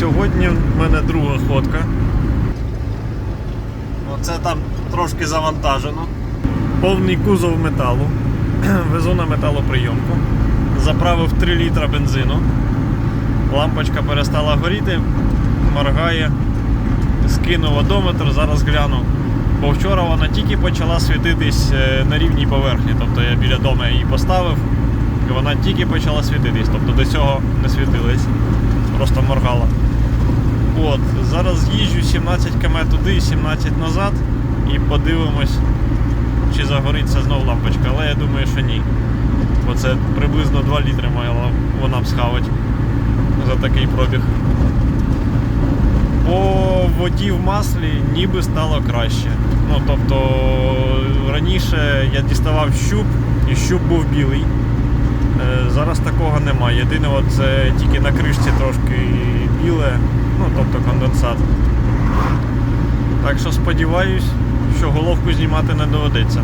Сьогодні в мене друга ходка. Оце там трошки завантажено. Повний кузов металу. Везу на металоприйомку. Заправив 3 літра бензину. Лампочка перестала горіти, моргає. Скинув одометр, зараз гляну. Бо вчора вона тільки почала світитись е, на рівній поверхні. Тобто я біля дому її поставив, і вона тільки почала світитись. Тобто до цього не світилась, просто моргала. От, зараз їжджу 17 км туди, 17 назад і подивимось, чи загориться знов лампочка. Але я думаю, що ні. Бо це приблизно 2 літри мала вона б схавати за такий пробіг. По воді в маслі ніби стало краще. Ну, тобто раніше я діставав щуп і щуп був білий. Е, Зараз такого немає. Єдине, це тільки на кришці трошки тобто конденсат. Так що сподіваюсь, що головку знімати не доведеться.